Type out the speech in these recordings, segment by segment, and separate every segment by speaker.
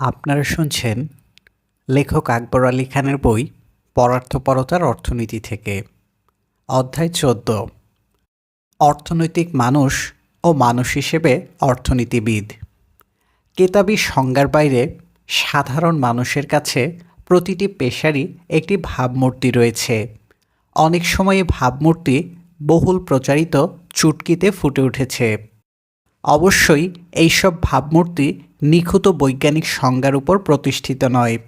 Speaker 1: আপনারা শুনছেন লেখক আকবর আলী খানের বই পরার্থপরতার অর্থনীতি থেকে, অধ্যায় চোদ্দ। অর্থনৈতিক মানুষ ও মানুষ হিসেবে অর্থনীতিবিদ। কেতাবি সংজ্ঞার বাইরে সাধারণ মানুষের কাছে প্রতিটি পেশারই একটি ভাবমূর্তি রয়েছে। অনেক সময় ভাবমূর্তি বহুল প্রচারিত চুটকিতে ফুটে উঠেছে। অবশ্যই এইসব ভাবমূর্তি নিখুঁত বৈজ্ঞানিক সংজ্ঞার উপর প্রতিষ্ঠিত নয়।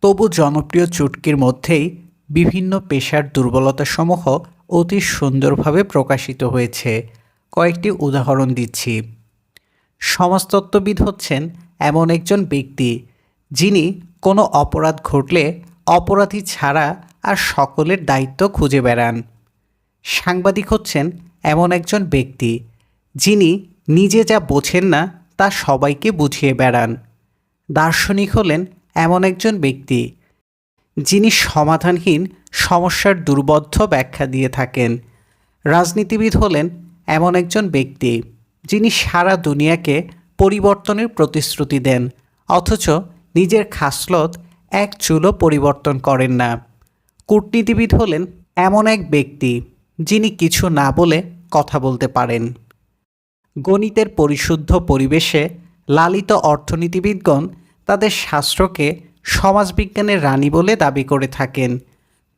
Speaker 1: তবু জনপ্রিয় চুটকির মধ্যেই বিভিন্ন পেশার দুর্বলতাসমূহ অতি সুন্দরভাবে প্রকাশিত হয়েছে। কয়েকটি উদাহরণ দিচ্ছি। সমাজতত্ত্ববিদ হচ্ছেন এমন একজন ব্যক্তি, যিনি কোনো অপরাধ ঘটলে অপরাধী ছাড়া আর সকলের দায়িত্ব খুঁজে বেড়ান। সাংবাদিক হচ্ছেন এমন একজন ব্যক্তি, যিনি নিজে যা বোঝেন না, তা সবাইকে বুঝিয়ে বেড়ান। দার্শনিক হলেন এমন একজন ব্যক্তি, যিনি সমাধানহীন সমস্যার দুর্বদ্ধ ব্যাখ্যা দিয়ে থাকেন। রাজনীতিবিদ হলেন এমন একজন ব্যক্তি, যিনি সারা দুনিয়াকে পরিবর্তনের প্রতিশ্রুতি দেন, অথচ নিজের খাসলত এক চুলও পরিবর্তন করেন না। কূটনীতিবিদ হলেন এমন এক ব্যক্তি, যিনি কিছু না বলে কথা বলতে পারেন। গণিতের পরিশুদ্ধ পরিবেশে লালিত অর্থনীতিবিদগণ তাদের শাস্ত্রকে সমাজবিজ্ঞানের রানী বলে দাবি করে থাকেন।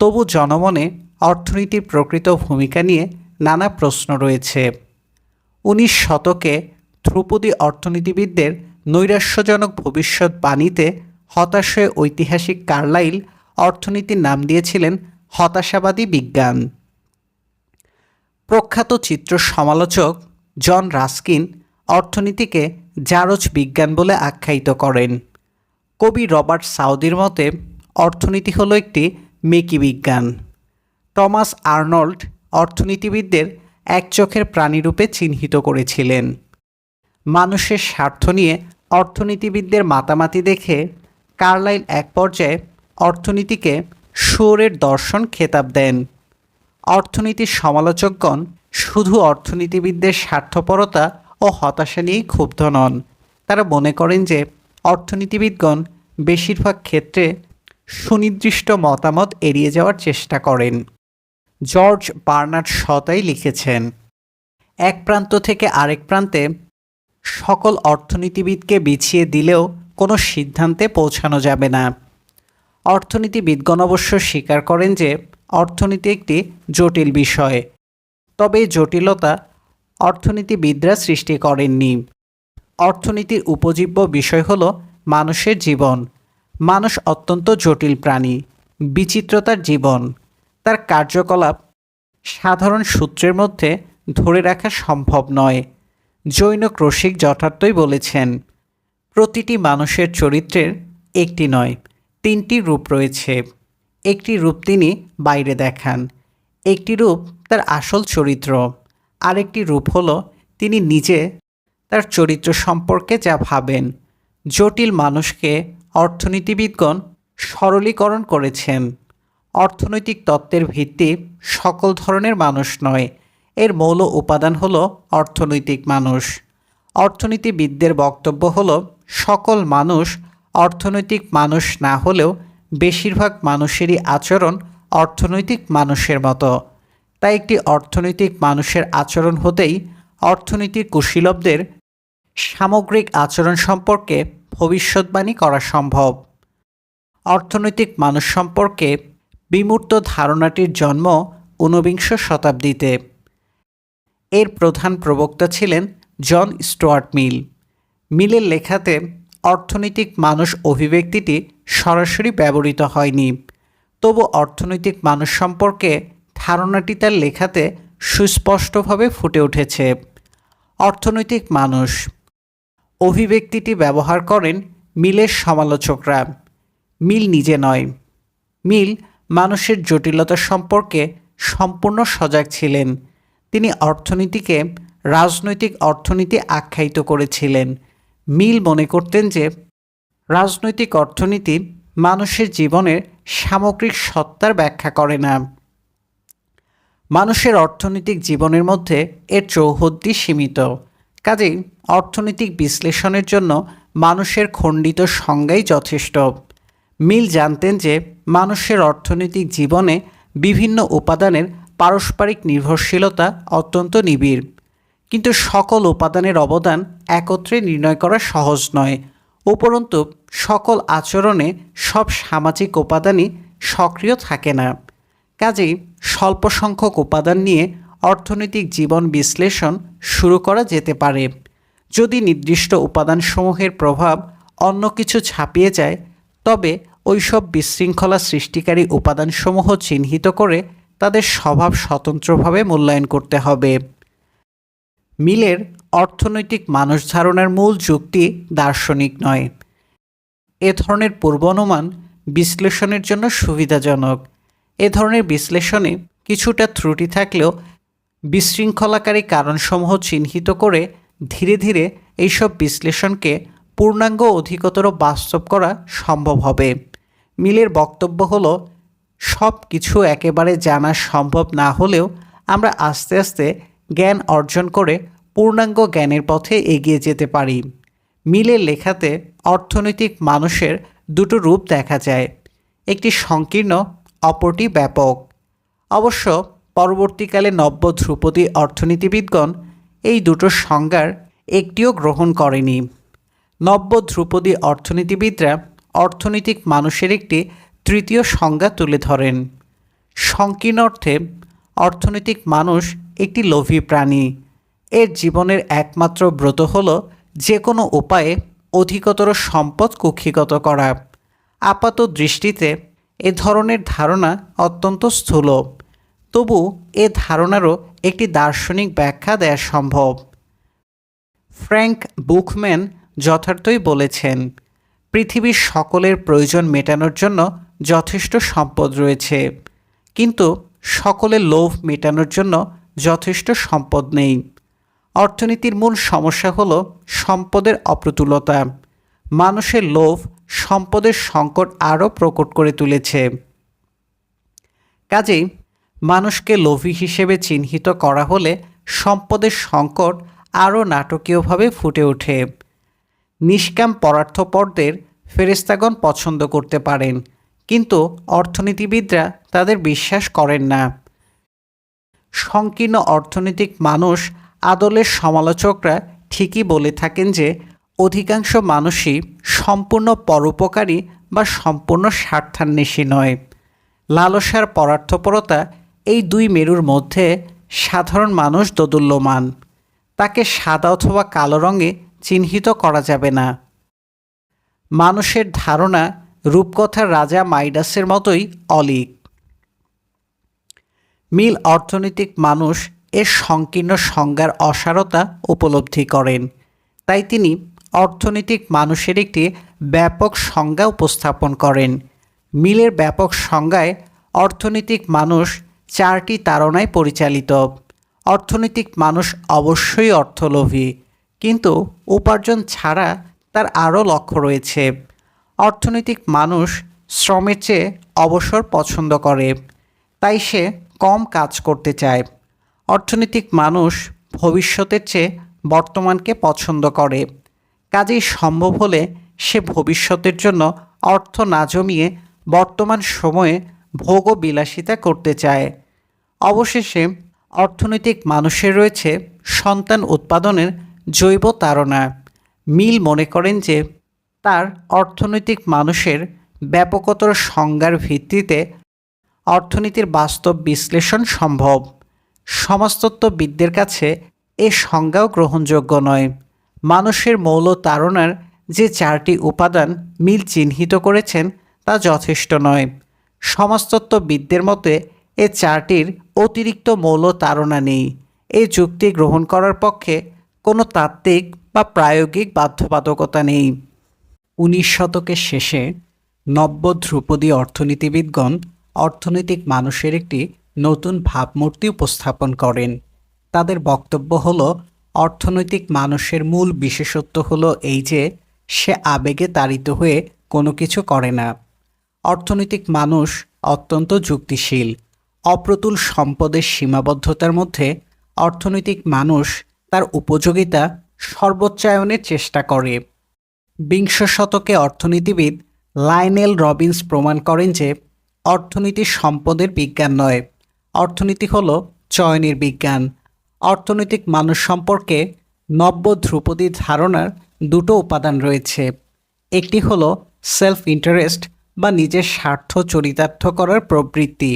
Speaker 1: তবু জনমনে অর্থনীতির প্রকৃত ভূমিকা নিয়ে নানা প্রশ্ন রয়েছে। উনিশ শতকে ধ্রুপদী অর্থনীতিবিদদের নৈরাশ্যজনক ভবিষ্যৎবাণীতে হতাশ হয়ে ঐতিহাসিক কার্লাইল অর্থনীতির নাম দিয়েছিলেন হতাশাবাদী বিজ্ঞান। প্রখ্যাত চিত্র সমালোচক জন রাস্কিন অর্থনীতিকে জারজ বিজ্ঞান বলে আখ্যায়িত করেন। কবি রবার্ট সাউদির মতে, অর্থনীতি হলো একটি মেকি বিজ্ঞান। টমাস আর্নল্ড অর্থনীতিবিদদের এক চোখের প্রাণীরূপে চিহ্নিত করেছিলেন। মানুষের স্বার্থ নিয়ে অর্থনীতিবিদদের মাতামাতি দেখে কার্লাইল এক পর্যায়ে অর্থনীতিকে সুরের দর্শন খেতাব দেন। অর্থনীতির সমালোচকগণ শুধু অর্থনীতিবিদদের স্বার্থপরতা ও হতাশা নিয়েই ক্ষুব্ধ নন। তারা মনে করেন যে অর্থনীতিবিদগণ বেশিরভাগ ক্ষেত্রে সুনির্দিষ্ট মতামত এড়িয়ে যাওয়ার চেষ্টা করেন। জর্জ বার্নার্ড শতাই লিখেছেন, এক প্রান্ত থেকে আরেক প্রান্তে সকল অর্থনীতিবিদকে বিছিয়ে দিলেও কোনো সিদ্ধান্তে পৌঁছানো যাবে না। অর্থনীতিবিদগণ অবশ্য স্বীকার করেন যে অর্থনীতি একটি জটিল বিষয়। তবে এই জটিলতা অর্থনীতিবিদরা সৃষ্টি করেননি। অর্থনীতির উপজীব্য বিষয় হল মানুষের জীবন। মানুষ অত্যন্ত জটিল প্রাণী, বিচিত্রতার জীবন। তার কার্যকলাপ সাধারণ সূত্রের মধ্যে ধরে রাখা সম্ভব নয়, জৈন ক্রসিক যথার্থই বলেছেন। প্রতিটি মানুষের চরিত্রের একটি নয়, তিনটি রূপ রয়েছে। একটি রূপ তিনি বাইরে দেখান, একটি রূপ তার আসল চরিত্র। আরেকটি রূপ হলো, তিনি নিজে তার চরিত্র সম্পর্কে যা ভাবেন। জটিল মানুষকে অর্থনীতিবিদগণ সরলীকরণ করেছেন। অর্থনৈতিক তত্ত্বের ভিত্তি সকল ধরনের মানুষ নয়। এর মৌল উপাদান হলো অর্থনৈতিক মানুষ। অর্থনীতিবিদদের বক্তব্য হলো, সকল মানুষ অর্থনৈতিক মানুষ না হলেও বেশিরভাগ মানুষেরই আচরণ অর্থনৈতিক মানুষের মতো। তাই একটি অর্থনৈতিক মানুষের আচরণ হতেই অর্থনীতির কুশীলবদের সামগ্রিক আচরণ সম্পর্কে ভবিষ্যৎবাণী করা সম্ভব। অর্থনৈতিক মানুষ সম্পর্কে বিমূর্ত ধারণাটির জন্ম ঊনবিংশ শতাব্দীতে। এর প্রধান প্রবক্তা ছিলেন জন স্টুয়ার্ট মিল। মিলের লেখাতে অর্থনৈতিক মানুষ অভিব্যক্তিটি সরাসরি ব্যবহৃত হয়নি। তবু অর্থনৈতিক মানুষ সম্পর্কে ধারণাটি তার লেখাতে সুস্পষ্টভাবে ফুটে উঠেছে। অর্থনৈতিক মানুষ। অভিব্যক্তিটি ব্যবহার করেন মিলের সমালোচকরা। মিল নিজে নয়। মিল মানুষের জটিলতা সম্পর্কে সম্পূর্ণ সজাগ ছিলেন। তিনি অর্থনীতিকে রাজনৈতিক অর্থনীতি আখ্যায়িত করেছিলেন। মিল মনে করতেন যে রাজনৈতিক অর্থনীতি মানুষের জীবনের সামগ্রিক সত্তার ব্যাখ্যা করে না। মানুষের অর্থনৈতিক জীবনের মধ্যে এর চৌহদ্দি সীমিত। কাজেই অর্থনৈতিক বিশ্লেষণের জন্য মানুষের খণ্ডিত সংজ্ঞাই যথেষ্ট। মিল জানতেন যে মানুষের অর্থনৈতিক জীবনে বিভিন্ন উপাদানের পারস্পরিক নির্ভরশীলতা অত্যন্ত নিবিড়। কিন্তু সকল উপাদানের অবদান একত্রে নির্ণয় করা সহজ নয়। উপরন্তু, সকল আচরণে সব সামাজিক উপাদানই সক্রিয় থাকে না। কাজেই স্বল্প সংখ্যক উপাদান নিয়ে অর্থনৈতিক জীবন বিশ্লেষণ শুরু করা যেতে পারে। যদি নির্দিষ্ট উপাদানসমূহের প্রভাব অন্য কিছু ছাপিয়ে যায়, তবে ওইসব বিশৃঙ্খলা সৃষ্টিকারী উপাদানসমূহ চিহ্নিত করে তাদের স্বভাব স্বতন্ত্রভাবে মূল্যায়ন করতে হবে। মিলের অর্থনৈতিক মানুষ ধারণার মূল যুক্তি দার্শনিক নয়। এ ধরনের পূর্বানুমান বিশ্লেষণের জন্য সুবিধাজনক। এ ধরনের বিশ্লেষণে কিছুটা ত্রুটি থাকলেও বিশৃঙ্খলাকারী কারণসমূহ চিহ্নিত করে ধীরে ধীরে এইসব বিশ্লেষণকে পূর্ণাঙ্গ অধিকতর বাস্তব করা সম্ভব হবে। মিলের বক্তব্য হলো, সব কিছু একেবারে জানা সম্ভব না হলেও আমরা আস্তে আস্তে জ্ঞান অর্জন করে পূর্ণাঙ্গ জ্ঞানের পথে এগিয়ে যেতে পারি। মিলের লেখাতে অর্থনৈতিক মানুষের দুটো রূপ দেখা যায়। একটি সংকীর্ণ অপরটি ব্যাপক। অবশ্য পরবর্তীকালে নব্য ধ্রুপদী অর্থনীতিবিদগণ এই দুটো সংজ্ঞার একটিও গ্রহণ করেনি। নব্য ধ্রুপদী অর্থনীতিবিদরা অর্থনৈতিক মানুষের একটি তৃতীয় সংজ্ঞা তুলে ধরেন। সংকীর্ণ অর্থে অর্থনৈতিক মানুষ একটি লোভী প্রাণী। এর জীবনের একমাত্র ব্রত হল যে কোনো উপায়ে অধিকতর সম্পদ কুক্ষিগত করা। আপাত দৃষ্টিতে এ ধরনের ধারণা অত্যন্ত স্থূল তবু এ ধারণারও একটি দার্শনিক ব্যাখ্যা দেওয়া সম্ভব। ফ্র্যাঙ্ক বুকম্যান যথার্থই বলেছেন, পৃথিবীর সকলের প্রয়োজন মেটানোর জন্য যথেষ্ট সম্পদ রয়েছে, কিন্তু সকলের লোভ মেটানোর জন্য যথেষ্ট সম্পদ নেই। অর্থনীতির মূল সমস্যা হল সম্পদের অপ্রতুলতা। মানুষের লোভ সম্পদের সংকট আরও প্রকট করে তুলেছে। কাজেই মানুষকে লোভী হিসেবে চিহ্নিত করা হলে সম্পদের সংকট আরও নাটকীয়ভাবে ফুটে ওঠে। নিষ্কাম পরার্থপরদের ফেরেস্তাগণ পছন্দ করতে পারেন, কিন্তু অর্থনীতিবিদরা তাদের বিশ্বাস করেন না। সংকীর্ণ অর্থনৈতিক মানুষ আদলের সমালোচকরা ঠিকই বলে থাকেন যে অধিকাংশ মানুষই সম্পূর্ণ পরোপকারী বা সম্পূর্ণ স্বার্থান্বেষী নয়। লালসার পরার্থপরতা এই দুই মেরুর মধ্যে সাধারণ মানুষ দোদুল্যমান। তাকে সাদা অথবা কালো রঙে চিহ্নিত করা যাবে না। মানুষের ধারণা রূপকথার রাজা মাইডাসের মতোই অলিক। মিল অর্থনৈতিক মানুষ এর সংকীর্ণ সংজ্ঞার অসারতা উপলব্ধি করেন। তাই তিনি অর্থনৈতিক মানুষের একটি ব্যাপক সংজ্ঞা উপস্থাপন করেন। মিলের ব্যাপক সংজ্ঞায় অর্থনৈতিক মানুষ চারটি তারণায় পরিচালিত। অর্থনৈতিক মানুষ অবশ্যই অর্থলোভী, কিন্তু উপার্জন ছাড়া তার আরও লক্ষ্য রয়েছে। অর্থনৈতিক মানুষ শ্রমের চেয়ে অবসর পছন্দ করে, তাই সে কম কাজ করতে চায়। অর্থনৈতিক মানুষ ভবিষ্যতের চেয়ে বর্তমানকে পছন্দ করে। কাজেই সম্ভব হলে সে ভবিষ্যতের জন্য অর্থ না জমিয়ে বর্তমান সময়ে ভোগ ও বিলাসিতা করতে চায়। অবশেষে অর্থনৈতিক মানুষের রয়েছে সন্তান উৎপাদনের জৈব তাড়না। মিল মনে করেন যে তার অর্থনৈতিক মানুষের ব্যাপকতর সংজ্ঞার ভিত্তিতে অর্থনীতির বাস্তব বিশ্লেষণ সম্ভব। সমাজতত্ত্ববিদদের কাছে এ সংজ্ঞাও গ্রহণযোগ্য নয়। মানুষের মৌল তাড়নার যে চারটি উপাদান মিল চিহ্নিত করেছেন তা যথেষ্ট নয়। সমাজতত্ত্ববিদদের মতে, এ চারটির অতিরিক্ত মৌল তাড়না নেই। এই যুক্তি গ্রহণ করার পক্ষে কোনো তাত্ত্বিক বা প্রায়োগিক বাধ্যবাধকতা নেই। উনিশ শতকের শেষে নব্য ধ্রুপদী অর্থনীতিবিদগণ অর্থনৈতিক মানুষের একটি নতুন ভাবমূর্তি উপস্থাপন করেন। তাদের বক্তব্য হল অর্থনৈতিক মানুষের মূল বিশেষত্ব হলো এই যে, সে আবেগে তাড়িত হয়ে কোনো কিছু করে না। অর্থনৈতিক মানুষ অত্যন্ত যুক্তিশীল। অপ্রতুল সম্পদের সীমাবদ্ধতার মধ্যে অর্থনৈতিক মানুষ তার উপযোগিতা সর্বোচ্চায়নের চেষ্টা করে। বিংশ শতকে অর্থনীতিবিদ লাইনেল রবিন্স প্রমাণ করেন যে, অর্থনীতি সম্পদের বিজ্ঞান নয়। অর্থনীতি হল চয়নের বিজ্ঞান। অর্থনৈতিক মানুষ সম্পর্কে নব্য ধ্রুপদী ধারণার দুটো উপাদান রয়েছে। একটি হলো সেলফ ইন্টারেস্ট বা নিজের স্বার্থ চরিতার্থ করার প্রবৃত্তি।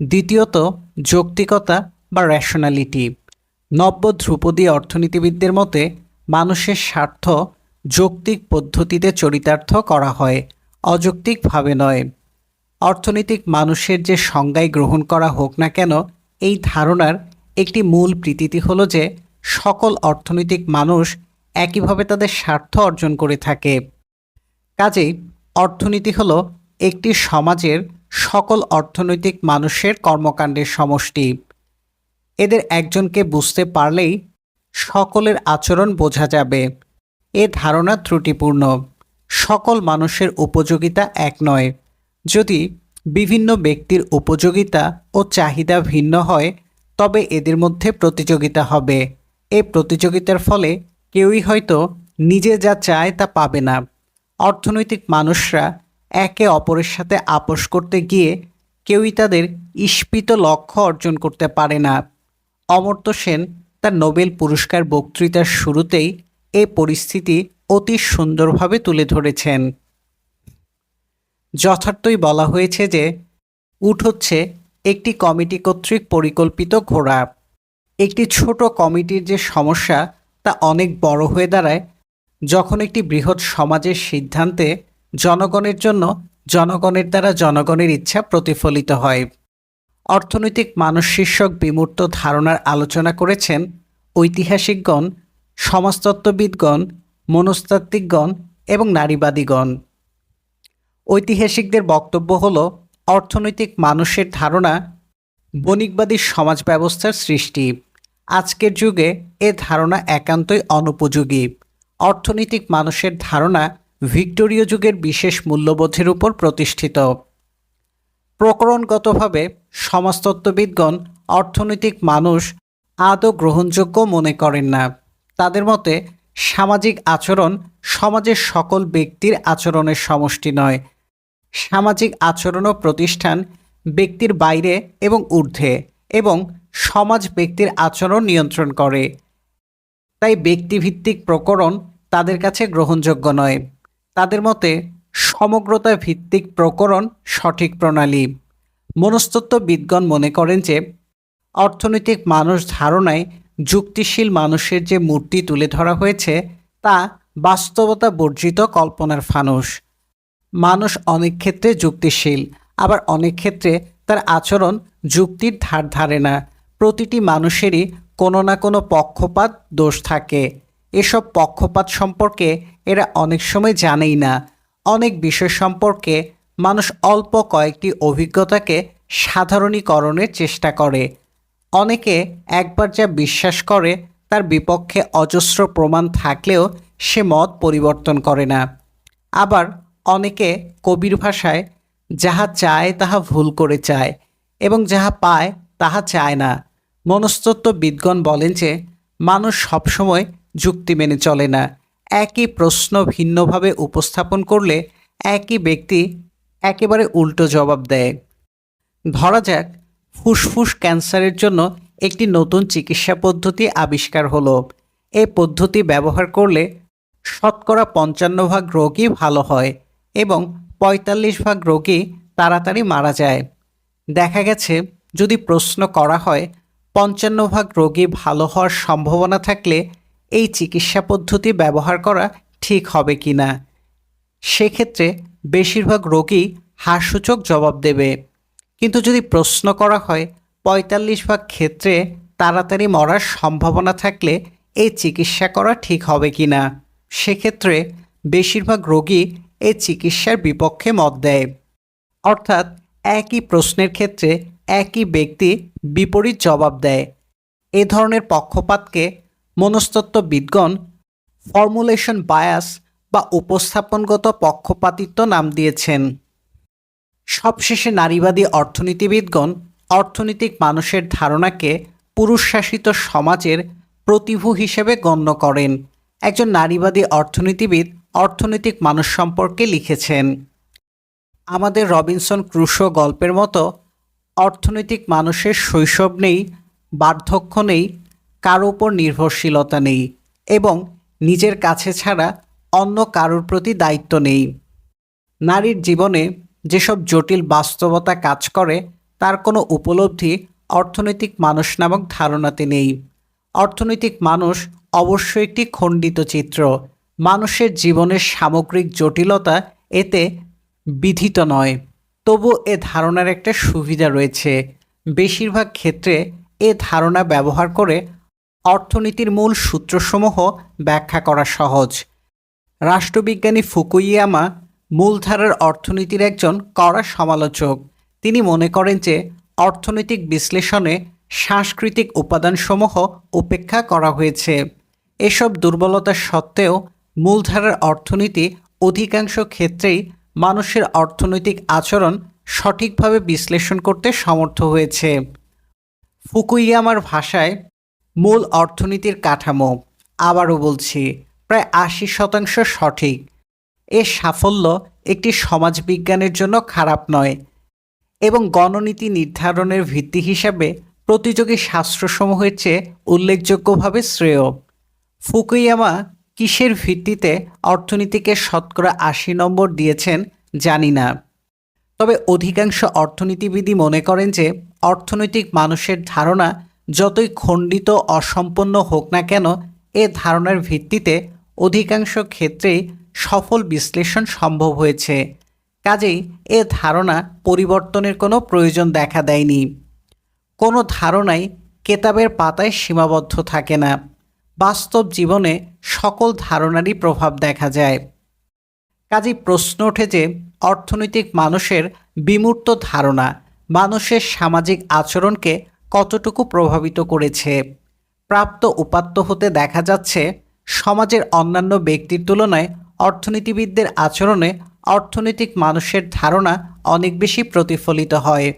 Speaker 1: দ্বিতীয়ত, যৌক্তিকতা বা র্যাশনালিটি নব্য ধ্রুপদী অর্থনীতিবিদদের মতে, মানুষের স্বার্থ যৌক্তিক পদ্ধতিতে চরিতার্থ করা হয়, অযৌক্তিকভাবে নয়। অর্থনৈতিক মানুষের যে সংজ্ঞায় গ্রহণ করা হোক না কেন, এই ধারণার একটি মূল প্রীতিটি হলো যে সকল অর্থনৈতিক মানুষ একইভাবে তাদের স্বার্থ অর্জন করে থাকে। কাজেই অর্থনীতি হলো একটি সমাজের সকল অর্থনৈতিক মানুষের কর্মকাণ্ডের সমষ্টি। এদের একজনকে বুঝতে পারলেই সকলের আচরণ বোঝা যাবে। এ ধারণা ত্রুটিপূর্ণ। সকল মানুষের উপযোগিতা এক নয়। যদি বিভিন্ন ব্যক্তির উপযোগিতা ও চাহিদা ভিন্ন হয় তবে এদের মধ্যে প্রতিযোগিতা হবে। এই প্রতিযোগিতার ফলে কেউই হয়তো নিজে যা চায় তা পাবে না। অর্থনৈতিক মানুষরা একে অপরের সাথে আপোষ করতে গিয়ে কেউই তাদের ইস্পিত লক্ষ্য অর্জন করতে পারে না। অমর্ত্য সেন তার নোবেল পুরস্কার বক্তৃতার শুরুতেই এই পরিস্থিতি অতি সুন্দরভাবে তুলে ধরেছেন। যথার্থই বলা হয়েছে যে উট হচ্ছে একটি কমিটি কর্তৃক পরিকল্পিত ঘোড়া। একটি ছোট কমিটির যে সমস্যা, তা অনেক বড় হয়ে দাঁড়ায়। যখন একটি বৃহৎ সমাজের সিদ্ধান্তে জনগণের জন্য জনগণের দ্বারা জনগণের ইচ্ছা প্রতিফলিত হয়। অর্থনৈতিক মানুষ শীর্ষক বিমূর্ত ধারণার আলোচনা করেছেন ঐতিহাসিকগণ, সমাজতত্ত্ববিদগণ, মনস্তাত্ত্বিকগণ এবং নারীবাদীগণ। ঐতিহাসিকদের বক্তব্য হল অর্থনৈতিক মানুষের ধারণা বণিকবাদী সমাজ ব্যবস্থার সৃষ্টি। আজকের যুগে এ ধারণা একান্তই অনুপযোগী। অর্থনৈতিক মানুষের ধারণা ভিক্টোরীয় যুগের বিশেষ মূল্যবোধের উপর প্রতিষ্ঠিত। প্রকরণগতভাবে সমাজতত্ত্ববিদগণ অর্থনৈতিক মানুষ আদৌ গ্রহণযোগ্য মনে করেন না। তাদের মতে, সামাজিক আচরণ সমাজের সকল ব্যক্তির আচরণের সমষ্টি নয় সামাজিক আচরণ ও প্রতিষ্ঠান, ব্যক্তির বাইরে এবং ঊর্ধ্বে এবং সমাজ ব্যক্তির আচরণ নিয়ন্ত্রণ করে। তাই ব্যক্তিভিত্তিক প্রকরণ তাদের কাছে গ্রহণযোগ্য নয়। তাদের মতে সমগ্রতা ভিত্তিক প্রকরণ সঠিক প্রণালী। মনস্তত্ত্ববিদগণ মনে করেন যে, অর্থনৈতিক মানুষ ধারণায় যুক্তিশীল মানুষের যে মূর্তি তুলে ধরা হয়েছে, তা বাস্তবতা বর্জিত কল্পনার ফানুষ। মানুষ অনেক ক্ষেত্রে যুক্তিশীল, আবার অনেক ক্ষেত্রে তার আচরণ যুক্তির ধার ধারে না। প্রতিটি মানুষেরই কোনো না কোনো পক্ষপাত দোষ থাকে। এসব পক্ষপাত সম্পর্কে এরা অনেক সময় জানেই না। অনেক বিষয় সম্পর্কে মানুষ অল্প কয়েকটি অভিজ্ঞতাকে সাধারণীকরণের চেষ্টা করে। অনেকে একবার যা বিশ্বাস করে তার বিপক্ষে অজস্র প্রমাণ থাকলেও সে মত পরিবর্তন করে না। আবার অনেকে কবির ভাষায়, যাহা চায় তাহা ভুল করে চায় এবং যাহা পায় তাহা চায় না। মনস্তত্ত্ববিদগণ বলেন যে, মানুষ সবসময় যুক্তি মেনে চলে না। একই প্রশ্ন ভিন্নভাবে উপস্থাপন করলে একই ব্যক্তি একেবারে উল্টো জবাব দেয়। ধরা যাক, ফুসফুস ক্যান্সারের জন্য একটি নতুন চিকিৎসা পদ্ধতি আবিষ্কার হলো। এই পদ্ধতি ব্যবহার করলে শতকরা পঞ্চান্ন ভাগ রোগী ভালো হয়। এবং পঁয়তাল্লিশ ভাগ রোগী তাড়াতাড়ি মারা যায়। দেখা গেছে, যদি প্রশ্ন করা হয়, পঞ্চান্ন ভাগ রোগী ভালো হওয়ার সম্ভাবনা থাকলে এই চিকিৎসা পদ্ধতি ব্যবহার করা ঠিক হবে কি না? সেক্ষেত্রে বেশিরভাগ রোগী হাসসূচক জবাব দেবে। কিন্তু যদি প্রশ্ন করা হয়, পঁয়তাল্লিশ ভাগ ক্ষেত্রে তাড়াতাড়ি মরার সম্ভাবনা থাকলে এই চিকিৎসা করা ঠিক হবে কি না? সেক্ষেত্রে বেশিরভাগ রোগী এই চিকিৎসার বিপক্ষে মত দেয়। অর্থাৎ একই প্রশ্নের ক্ষেত্রে একই ব্যক্তি বিপরীত জবাব দেয়। এ ধরনের পক্ষপাতকে মনস্তত্ত্ববিদগণ ফর্মুলেশন বায়াস বা উপস্থাপনগত পক্ষপাতিত্ব নাম দিয়েছেন। সবশেষে নারীবাদী অর্থনীতিবিদগণ অর্থনৈতিক মানুষের ধারণাকে পুরুষ শাসিত সমাজের প্রতিভূ হিসেবে গণ্য করেন। একজন নারীবাদী অর্থনীতিবিদ অর্থনৈতিক মানুষ সম্পর্কে লিখেছেন। আমাদের রবিনসন ক্রুশো গল্পের মতো অর্থনৈতিক মানুষের শৈশব নেই, বার্ধক্য নেই, কারও উপর নির্ভরশীলতা নেই এবং নিজের কাছে ছাড়া অন্য কারোর প্রতি দায়িত্ব নেই। নারীর জীবনে যেসব জটিল বাস্তবতা কাজ করে, তার কোনো উপলব্ধি অর্থনৈতিক মানুষ নামক ধারণাতে নেই। অর্থনৈতিক মানুষ অবশ্যই একটি খণ্ডিত চিত্র মানুষের জীবনের সামগ্রিক জটিলতা এতে বিধিত নয়। তবু এ ধারণার একটা সুবিধা রয়েছে। বেশিরভাগ ক্ষেত্রে এ ধারণা ব্যবহার করে অর্থনীতির মূল সূত্রসমূহ ব্যাখ্যা করা সহজ। রাষ্ট্রবিজ্ঞানী ফুকুইয়ামা মূলধারার অর্থনীতির একজন কড়া সমালোচক। তিনি মনে করেন যে অর্থনৈতিক বিশ্লেষণে সাংস্কৃতিক উপাদানসমূহ উপেক্ষা করা হয়েছে। এসব দুর্বলতা সত্ত্বেও মূলধারার অর্থনীতি অধিকাংশ ক্ষেত্রেই মানুষের অর্থনৈতিক আচরণ সঠিকভাবে বিশ্লেষণ করতে সমর্থ হয়েছে। ফুকুইয়ামার ভাষায়, মূল অর্থনীতির কাঠামো, আবারও বলছি, প্রায় আশি শতাংশ সঠিক। এর সাফল্য একটি সমাজবিজ্ঞানের জন্য খারাপ নয় এবং গণনীতি নির্ধারণের ভিত্তি হিসাবে প্রতিযোগী শাস্ত্রসমূহের চেয়ে উল্লেখযোগ্যভাবে শ্রেয়। ফুকুইয়ামা কিসের ভিত্তিতে অর্থনীতিকে শতকরা আশি নম্বর দিয়েছেন জানি না। তবে অধিকাংশ অর্থনীতিবিদই মনে করেন যে অর্থনৈতিক মানুষের ধারণা যতই খণ্ডিত অসম্পন্ন হোক না কেন, এ ধারণার ভিত্তিতে অধিকাংশ ক্ষেত্রেই সফল বিশ্লেষণ সম্ভব হয়েছে। কাজেই এ ধারণা পরিবর্তনের কোনো প্রয়োজন দেখা দেয়নি। কোনো ধারণাই কেতাবের পাতায় সীমাবদ্ধ থাকে না। বাস্তব জীবনে সকল ধারণারই প্রভাব দেখা যায়। কাজেই প্রশ্ন ওঠে যে, অর্থনৈতিক মানুষের বিমূর্ত ধারণা মানুষের সামাজিক আচরণকে কতটুকু প্রভাবিত করেছে? প্রাপ্ত উপাত্ত হতে দেখা যাচ্ছে, সমাজের অন্যান্য ব্যক্তির তুলনায় অর্থনীতিবিদদের আচরণে অর্থনৈতিক মানুষের ধারণা অনেক বেশি প্রতিফলিত হয়।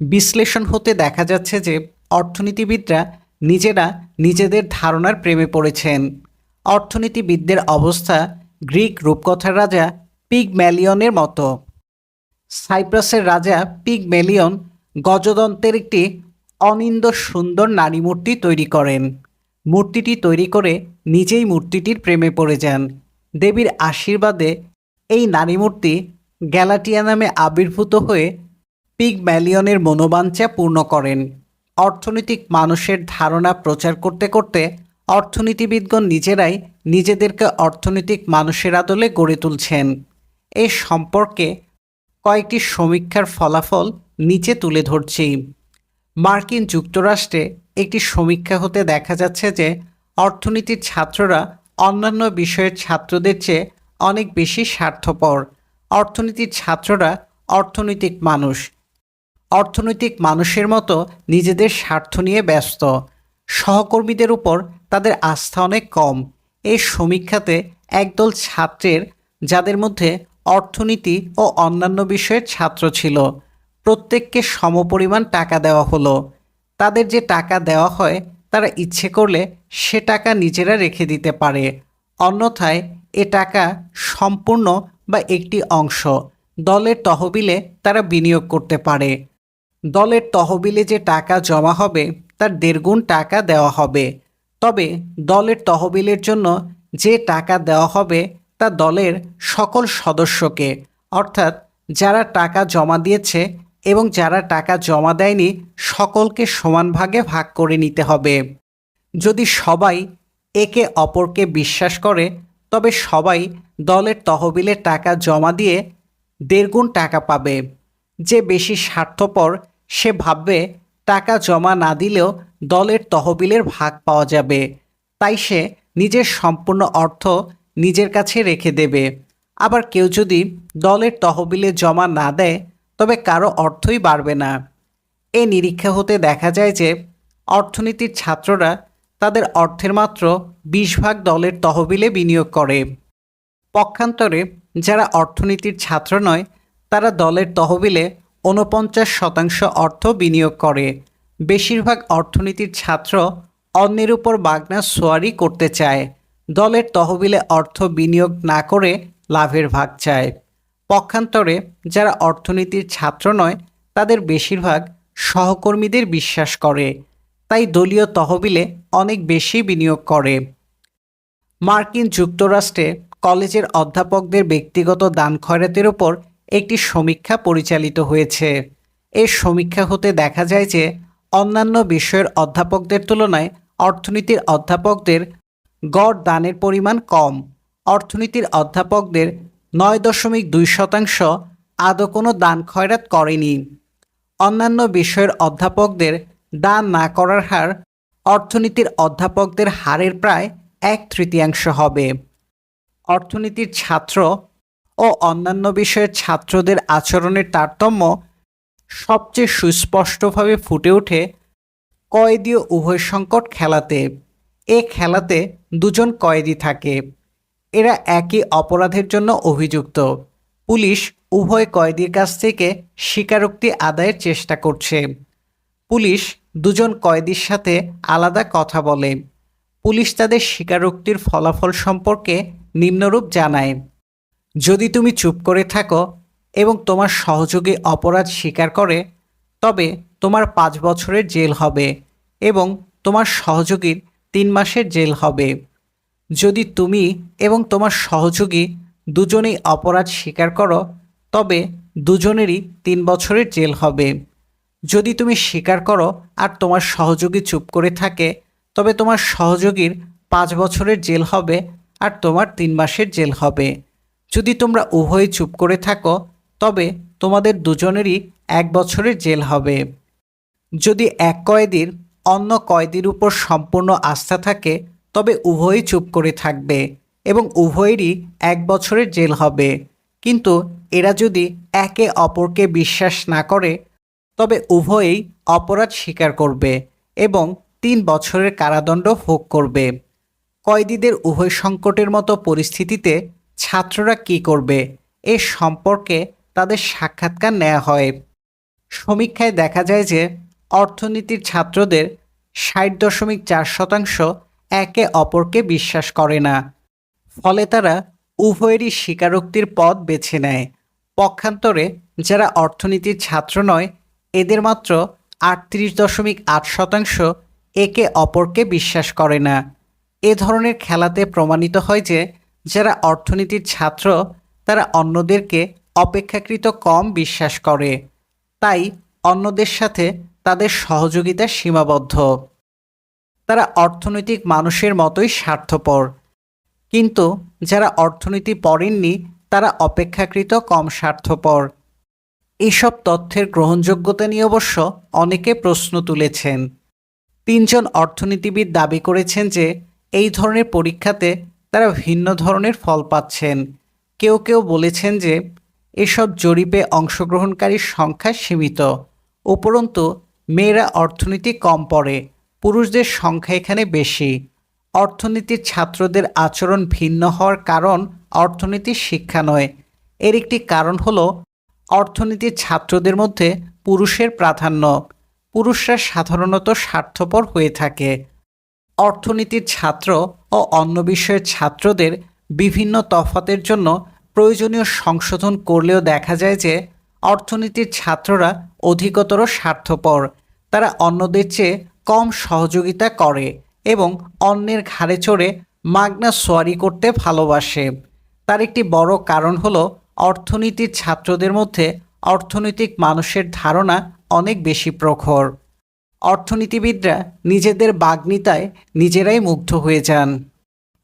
Speaker 1: বিশ্লেষণ হতে দেখা যাচ্ছে যে, অর্থনীতিবিদরা নিজেরা নিজেদের ধারণার প্রেমে পড়েছেন। অর্থনীতিবিদদের অবস্থা গ্রিক রূপকথার রাজা পিগ ম্যালিয়নের মতো। সাইপ্রাসের রাজা পিগ ম্যালিয়ন গজদন্তের একটি অনিন্দ সুন্দর নারী মূর্তি তৈরি করেন। মূর্তিটি তৈরি করে নিজেই মূর্তিটির প্রেমে পড়ে যান। দেবীর আশীর্বাদে এই নারী মূর্তি গ্যালাটিয়া নামে আবির্ভূত হয়ে পিগ ম্যালিয়নের মনোবাঞ্ছা পূর্ণ করেন। অর্থনৈতিক মানুষের ধারণা প্রচার করতে করতে অর্থনীতিবিদগণ নিজেরাই নিজেদেরকে অর্থনৈতিক মানুষের আদলে গড়ে তুলছেন। এ সম্পর্কে কয়েকটি সমীক্ষার ফলাফল নিচে তুলে ধরছি। মার্কিন যুক্তরাষ্ট্রে একটি সমীক্ষা হতে দেখা যাচ্ছে যে অর্থনীতির ছাত্ররা অন্যান্য বিষয়ের ছাত্রদের চেয়ে অনেক বেশি স্বার্থপর। অর্থনীতির ছাত্ররা অর্থনৈতিক মানুষ। অর্থনৈতিক মানুষের মতো নিজেদের স্বার্থ নিয়ে ব্যস্ত। সহকর্মীদের উপর তাদের আস্থা অনেক কম। এই সমীক্ষাতে একদল ছাত্রের, যাদের মধ্যে অর্থনীতি ও অন্যান্য বিষয়ের ছাত্র ছিল, প্রত্যেককে সমপরিমাণ টাকা দেওয়া হলো। তাদের যে টাকা দেওয়া হয়, তারা ইচ্ছে করলে সে টাকা নিজেরা রেখে দিতে পারে। অন্যথায় এ টাকা সম্পূর্ণ বা একটি অংশ, দলের তহবিলে তারা বিনিয়োগ করতে পারে। দলের তহবিলে যে টাকা জমা হবে, তার দেড়গুণ টাকা দেওয়া হবে। তবে দলের তহবিলের জন্য যে টাকা দেওয়া হবে, তা দলের সকল সদস্যকে, অর্থাৎ যারা টাকা জমা দিয়েছে এবং যারা টাকা জমা দেয়নি, সকলকে সমান ভাগে ভাগ করে নিতে হবে। যদি সবাই একে অপরকে বিশ্বাস করে, তবে সবাই দলের তহবিলে টাকা জমা দিয়ে দেড়গুণ টাকা পাবে। যে বেশি স্বার্থপর সে ভাববে, টাকা জমা না দিলেও দলের তহবিলের ভাগ পাওয়া যাবে। তাই সে নিজের সম্পূর্ণ অর্থ নিজের কাছে রেখে দেবে। আবার কেউ যদি দলের তহবিলে জমা না দেয়, তবে কারও অর্থই বাড়বে না। এ নিরীক্ষা হতে দেখা যায় যে, অর্থনীতির ছাত্ররা তাদের অর্থের মাত্র বিশ ভাগ দলের তহবিলে বিনিয়োগ করে। পক্ষান্তরে যারা অর্থনীতির ছাত্র নয়, তারা দলের তহবিলে ঊনপঞ্চাশ শতাংশ অর্থ বিনিয়োগ করে। বেশিরভাগ অর্থনীতির ছাত্র অন্যের উপর বাগনা সোয়ারি করতে চায়। দলের তহবিলে অর্থ বিনিয়োগ না করে লাভের ভাগ চায়। পক্ষান্তরে যারা অর্থনীতির ছাত্র নয়, তাদের বেশিরভাগ সহকর্মীদের বিশ্বাস করে। তাই দলীয় তহবিলে অনেক বেশি বিনিয়োগ করে। মার্কিন যুক্তরাষ্ট্রে কলেজের অধ্যাপকদের ব্যক্তিগত দান খয়রাতের ওপর একটি সমীক্ষা পরিচালিত হয়েছে। এই সমীক্ষা হতে দেখা যায় যে, অন্যান্য বিষয়ের অধ্যাপকদের তুলনায় অর্থনীতির অধ্যাপকদের গড় দানের পরিমাণ কম। অর্থনীতির অধ্যাপকদের নয় দশমিক দুই শতাংশ আদৌ কোনো দান খয়রাত করেনি। অন্যান্য বিষয়ের অধ্যাপকদের দান না করার হার অর্থনীতির অধ্যাপকদের হারের প্রায় এক তৃতীয়াংশ হবে। অর্থনীতির ছাত্র ও অন্যান্য বিষয়ের ছাত্রদের আচরণের তারতম্য সবচেয়ে সুস্পষ্টভাবে ফুটে ওঠে কয়েদি ও উভয় সংকট খেলাতে। এ খেলাতে দুজন কয়েদি থাকে। এরা একই অপরাধের জন্য অভিযুক্ত। পুলিশ উভয় কয়েদির কাছ থেকে স্বীকারোক্তি আদায়ের চেষ্টা করছে। পুলিশ দুজন কয়েদির সাথে আলাদা কথা বলে। পুলিশ তাদের স্বীকারোক্তির ফলাফল সম্পর্কে নিম্নরূপ জানায়। যদি তুমি চুপ করে থাকো এবং তোমার সহযোগী অপরাধ স্বীকার করে, তবে তোমার পাঁচ বছরের জেল হবে এবং তোমার সহযোগীর তিন মাসের জেল হবে। যদি তুমি এবং তোমার সহযোগী দুজনেই অপরাধ স্বীকার করো, তবে দুজনেরই তিন বছরের জেল হবে। যদি তুমি স্বীকার করো আর তোমার সহযোগী চুপ করে থাকে, তবে তোমার সহযোগীর পাঁচ বছরের জেল হবে আর তোমার তিন মাসের জেল হবে। যদি তোমরা উভয়ে চুপ করে থাকো, তবে তোমাদের দুজনেরই এক বছরের জেল হবে। যদি এক কয়েদির, অন্য কয়েদির উপর সম্পূর্ণ আস্থা থাকে, তবে উভয়ই চুপ করে থাকবে এবং উভয়েরই এক বছরের জেল হবে। কিন্তু এরা যদি একে অপরকে বিশ্বাস না করে, তবে উভয়েই অপরাধ স্বীকার করবে এবং তিন বছরের কারাদণ্ড ভোগ করবে। কয়েদিদের উভয় সংকটের মতো পরিস্থিতিতে ছাত্ররা কি করবে? এ সম্পর্কে তাদের সাক্ষাৎকার নেওয়া হয়। সমীক্ষায় দেখা যায় যে, অর্থনীতির ছাত্রদের ষাট দশমিক চার শতাংশ একে অপরকে বিশ্বাস করে না। ফলে তারা উভয়েরই স্বীকারোক্তির পথ বেছে নেয়। পক্ষান্তরে যারা অর্থনীতির ছাত্র নয়, এদের মাত্র আটত্রিশ দশমিক আট শতাংশ একে অপরকে বিশ্বাস করে না। এ ধরনের খেলাতে প্রমাণিত হয় যে যারা অর্থনীতির ছাত্র, তারা অন্যদেরকে অপেক্ষাকৃত কম বিশ্বাস করে। তাই অন্যদের সাথে তাদের সহযোগিতা সীমাবদ্ধ। তারা অর্থনৈতিক মানুষের মতোই স্বার্থপর। কিন্তু যারা অর্থনীতি পড়েননি, তারা অপেক্ষাকৃত কম স্বার্থপর। এসব তথ্যের গ্রহণযোগ্যতা নিয়ে অবশ্য অনেকে প্রশ্ন তুলেছেন। তিনজন অর্থনীতিবিদ দাবি করেছেন যে, এই ধরনের পরীক্ষাতে তারা ভিন্ন ধরনের ফল পাচ্ছেন। কেউ কেউ বলেছেন যে, এসব জরিপে অংশগ্রহণকারীর সংখ্যা সীমিত। উপরন্তু, মেয়েরা অর্থনীতি কম পড়ে, পুরুষদের সংখ্যা এখানে বেশি। অর্থনীতির ছাত্রদের আচরণ ভিন্ন হওয়ার কারণ অর্থনীতির শিক্ষা নয়। এর একটি কারণ হল, অর্থনীতির ছাত্রদের মধ্যে পুরুষের প্রাধান্য। পুরুষরা সাধারণত স্বার্থপর হয়ে থাকে। অর্থনীতির ছাত্র ও অন্য বিষয়ের ছাত্রদের বিভিন্ন তফাতের জন্য প্রয়োজনীয় সংশোধন করলেও দেখা যায় যে অর্থনীতির ছাত্ররা অধিকতর স্বার্থপর। তারা অন্যদের চেয়ে কম সহযোগিতা করে এবং অন্যের ঘাড়ে চড়ে মাগনা সোয়ারি করতে ভালোবাসে। তার একটি বড় কারণ হলো অর্থনীতির ছাত্রদের মধ্যে অর্থনৈতিক মানুষের ধারণা অনেক বেশি প্রখর। অর্থনীতিবিদরা নিজেদের বাগ্মিতায় নিজেরাই মুগ্ধ হয়ে যান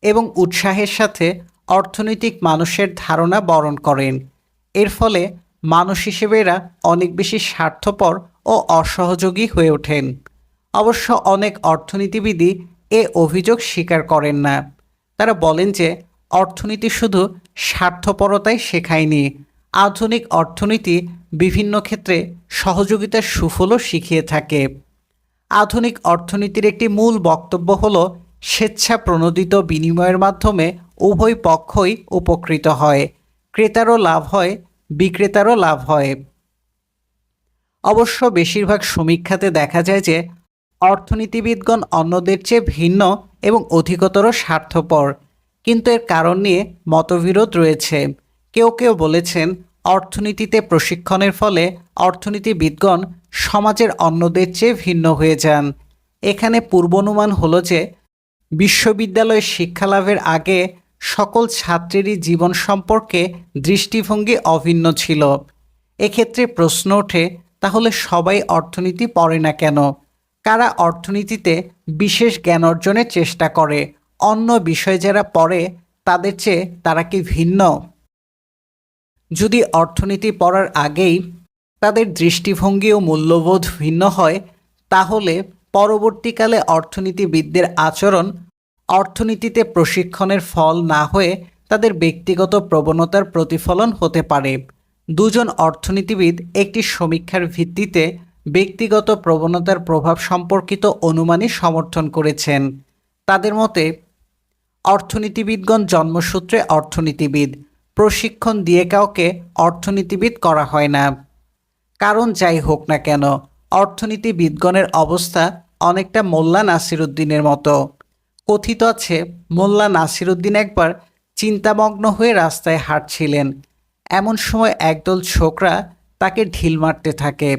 Speaker 1: এবং উৎসাহের সাথে অর্থনৈতিক মানুষের ধারণা বরণ করেন। এর ফলে মানুষ হিসেবে এরা অনেক বেশি স্বার্থপর ও অসহযোগী হয়ে ওঠেন। অবশ্য অনেক অর্থনীতিবিদই এ অভিযোগ স্বীকার করেন না। তারা বলেন যে, অর্থনীতি শুধু স্বার্থপরতাই শেখায়নি, আধুনিক অর্থনীতি বিভিন্ন ক্ষেত্রে সহযোগিতার সুফলও শিখিয়ে থাকে। আধুনিক অর্থনীতির একটি মূল বক্তব্য হল স্বেচ্ছা প্রণোদিত বিনিময়ের মাধ্যমে উভয় পক্ষই উপকৃত হয়। ক্রেতারও লাভ হয়, বিক্রেতারও লাভ হয়। অবশ্য বেশিরভাগ সমীক্ষাতে দেখা যায় যে, অর্থনীতিবিদগণ অন্যদের চেয়ে ভিন্ন এবং অধিকতর স্বার্থপর। কিন্তু এর কারণ নিয়ে মতবিরোধ রয়েছে। কেউ কেউ বলেছেন, অর্থনীতিতে প্রশিক্ষণের ফলে অর্থনীতিবিদগণ সমাজের অন্যদের চেয়ে ভিন্ন হয়ে যান। এখানে পূর্বানুমান হলো যে, বিশ্ববিদ্যালয়ে শিক্ষালাভের আগে সকল ছাত্রেরই জীবন সম্পর্কে দৃষ্টিভঙ্গি অভিন্ন ছিল। এক্ষেত্রে প্রশ্ন ওঠে, তাহলে সবাই অর্থনীতি পড়ে না কেন? কারা অর্থনীতিতে বিশেষ জ্ঞান অর্জনের চেষ্টা করে? অন্য বিষয় যারা পড়ে, তাদের চেয়ে তারা কি ভিন্ন? যদি অর্থনীতি পড়ার আগেই তাদের দৃষ্টিভঙ্গি ও মূল্যবোধ ভিন্ন হয়, তাহলে পরবর্তীকালে অর্থনীতিবিদদের আচরণ অর্থনীতিতে প্রশিক্ষণের ফল না হয়ে তাদের ব্যক্তিগত প্রবণতার প্রতিফলন হতে পারে। দুজন অর্থনীতিবিদ একটি সমীক্ষার ভিত্তিতে ব্যক্তিগত প্রবণতার প্রভাব সম্পর্কিত অনুমানই সমর্থন করেছেন। তাদের মতে, অর্থনীতিবিদগণ জন্মসূত্রে অর্থনীতিবিদ, প্রশিক্ষণ দিয়ে কাউকে অর্থনীতিবিদ করা হয় না। কারণ যাই হোক না কেন, অর্থনীতিবিদগণের অবস্থা অনেকটা মোল্লা নাসিরুদ্দিনের মতো। কথিত আছে, মোল্লা নাসিরুদ্দিন একবার চিন্তামগ্ন হয়ে রাস্তায় হাঁটছিলেন। এমন সময় একদল ছোকরা তাকে ঢিল মারতে থাকে।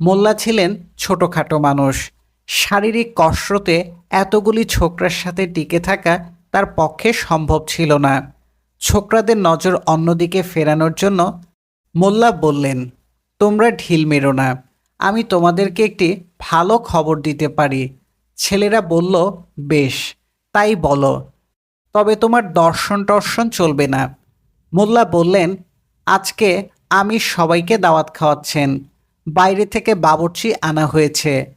Speaker 1: মোল্লা ছিলেন ছোটোখাটো মানুষ। শারীরিক কসরতে এতগুলি ছোকরার সাথে টিকে থাকা তার পক্ষে সম্ভব ছিল না। ছোকরাদের নজর অন্যদিকে ফেরানোর জন্য মোল্লা বললেন তোমরা ঢিল মেরো না। আমি তোমাদেরকে একটি ভালো খবর দিতে পারি। ছেলেরা বলল, বেশ, তাই বলো। তবে তোমার দর্শন টর্শন চলবে না। মোল্লা বললেন, আজকে আমি সবাইকে দাওয়াত খাওয়াচ্ছেন। বাইরে থেকে বাবুর্চি আনা হয়েছে।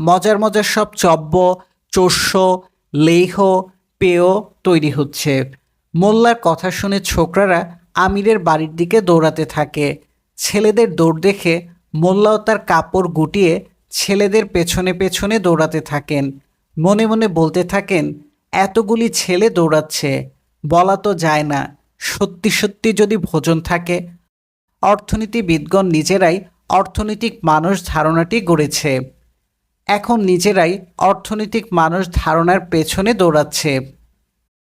Speaker 1: মজার মজার সব চব্য চোষ্য লেহ, পেয় তৈরি হচ্ছে। মোল্লার কথা শুনে ছোকরারা আমিরের বাড়ির দিকে দৌড়াতে থাকে। ছেলেদের দৌড় দেখে মোল্লাও তার কাপড় গুটিয়ে ছেলেদের পেছনে পেছনে দৌড়াতে থাকেন। মনে মনে বলতে থাকেন, এতগুলি ছেলে দৌড়াচ্ছে, বলা তো যায় না, সত্যি সত্যি যদি ভোজন থাকে। অর্থনীতিবিদগণ নিজেরাই অর্থনৈতিক মানুষ ধারণাটি গড়েছে। এখন নিজেরাই অর্থনৈতিক মানুষ ধারণার পেছনে দৌড়াচ্ছে।